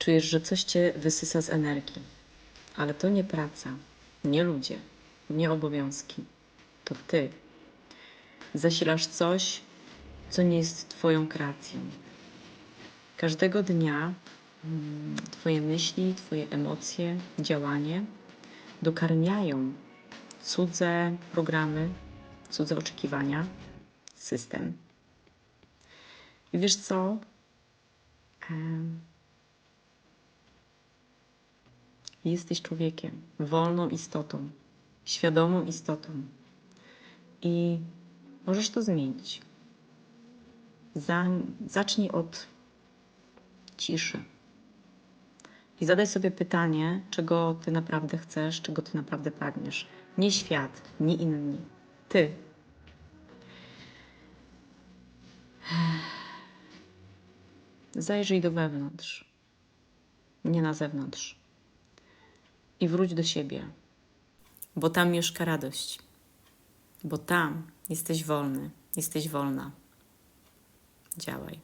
Czujesz, że coś cię wysysa z energii, ale to nie praca, nie ludzie, nie obowiązki. To ty. Zasilasz coś, co nie jest Twoją kreacją. Każdego dnia mm, Twoje myśli, Twoje emocje, działanie dokarmiają cudze programy, cudze oczekiwania, system. I wiesz co? Jesteś człowiekiem, wolną istotą, świadomą istotą. I możesz to zmienić. Za, zacznij od ciszy. I zadaj sobie pytanie, czego ty naprawdę chcesz, czego ty naprawdę pragniesz. Nie świat, nie inni. Ty. Zajrzyj do wewnątrz, nie na zewnątrz. I wróć do siebie, bo tam mieszka radość. Bo tam jesteś wolny, jesteś wolna. Działaj.